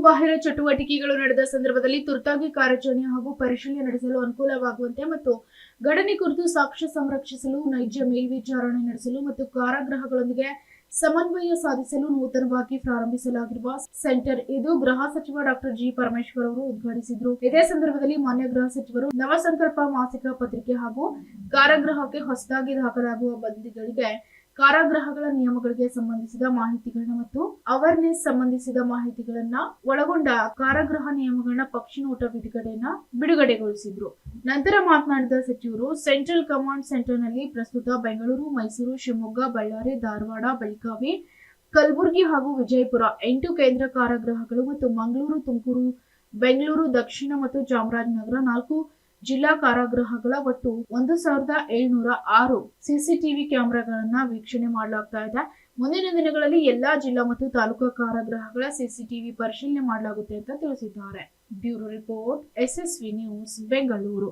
ಬಾಹಿರ ಚಟುವಟಿಕೆಗಳು ನಡೆದ ಸಂದರ್ಭದಲ್ಲಿ ತುರ್ತಾಗಿ ಕಾರ್ಯಾಚರಣೆ ಹಾಗೂ ಪರಿಶೀಲನೆ ನಡೆಸಲು ಅನುಕೂಲವಾಗುವಂತೆ ಮತ್ತು ಘಟನೆ ಕುರಿತು ಸಾಕ್ಷ್ಯ ಸಂರಕ್ಷಿಸಲು ನೈಜ ಮೇಲ್ವಿಚಾರಣೆ ನಡೆಸಲು ಮತ್ತು ಕಾರಾಗೃಹಗಳೊಂದಿಗೆ ಸಮನ್ವಯ ಸಾಧಿಸಲು ನೂತನವಾಗಿ ಪ್ರಾರಂಭಿಸಲಾಗಿರುವ ಸೆಂಟರ್ ಇದು. ಗೃಹ ಸಚಿವ ಡಾಕ್ಟರ್ ಜಿ. ಪರಮೇಶ್ವರ್ ಅವರು ಉದ್ಘಾಟಿಸಿದರು. ಇದೇ ಸಂದರ್ಭದಲ್ಲಿ ಮಾನ್ಯ ಗೃಹ ಸಚಿವರು ನವಸಂಕಲ್ಪ ಮಾಸಿಕ ಪತ್ರಿಕೆ ಹಾಗೂ ಕಾರಾಗೃಹಕ್ಕೆ ಹೊಸದಾಗಿ ದಾಖಲಾಗುವ ಬಂದಿಗಳಿಗೆ ಕಾರಾಗೃಹಗಳ ನಿಯಮಗಳಿಗೆ ಸಂಬಂಧಿಸಿದ ಮಾಹಿತಿಗಳನ್ನ ಮತ್ತು ಅವೇರ್ನೆಸ್ ಸಂಬಂಧಿಸಿದ ಮಾಹಿತಿಗಳನ್ನ ಒಳಗೊಂಡ ಕಾರಾಗೃಹ ನಿಯಮಗಳನ್ನ ಪಕ್ಷಿ ನೋಟ ಬಿಡುಗಡೆಯನ್ನ ಬಿಡುಗಡೆಗೊಳಿಸಿದ್ರು. ನಂತರ ಮಾತನಾಡಿದ ಸಚಿವರು ಸೆಂಟ್ರಲ್ ಕಮಾಂಡ್ ಸೆಂಟರ್ನಲ್ಲಿ ಪ್ರಸ್ತುತ ಬೆಂಗಳೂರು, ಮೈಸೂರು, ಶಿವಮೊಗ್ಗ, ಬಳ್ಳಾರಿ, ಧಾರವಾಡ, ಬೆಳಗಾವಿ, ಕಲಬುರಗಿ ಹಾಗೂ ವಿಜಯಪುರ ಎಂಟು ಕೇಂದ್ರ ಕಾರಾಗೃಹಗಳು ಮತ್ತು ಮಂಗಳೂರು, ತುಮಕೂರು, ಬೆಂಗಳೂರು, ದಕ್ಷಿಣ ಮತ್ತು ಚಾಮರಾಜನಗರ ನಾಲ್ಕು ಜಿಲ್ಲಾ ಕಾರಾಗೃಹಗಳ ಒಟ್ಟು ಒಂದು ಸಾವಿರದ ಏಳ್ನೂರ ಆರು ಸಿಸಿಟಿವಿ ಕ್ಯಾಮೆರಾಗಳನ್ನ ವೀಕ್ಷಣೆ ಮಾಡಲಾಗ್ತಾ ಇದೆ. ಮುಂದಿನ ದಿನಗಳಲ್ಲಿ ಎಲ್ಲಾ ಜಿಲ್ಲಾ ಮತ್ತು ತಾಲೂಕಾ ಕಾರಾಗೃಹಗಳ ಸಿಸಿಟಿವಿ ಪರಿಶೀಲನೆ ಮಾಡಲಾಗುತ್ತೆ ಅಂತ ತಿಳಿಸಿದ್ದಾರೆ. Bureau report, SSV news, Bengaluru.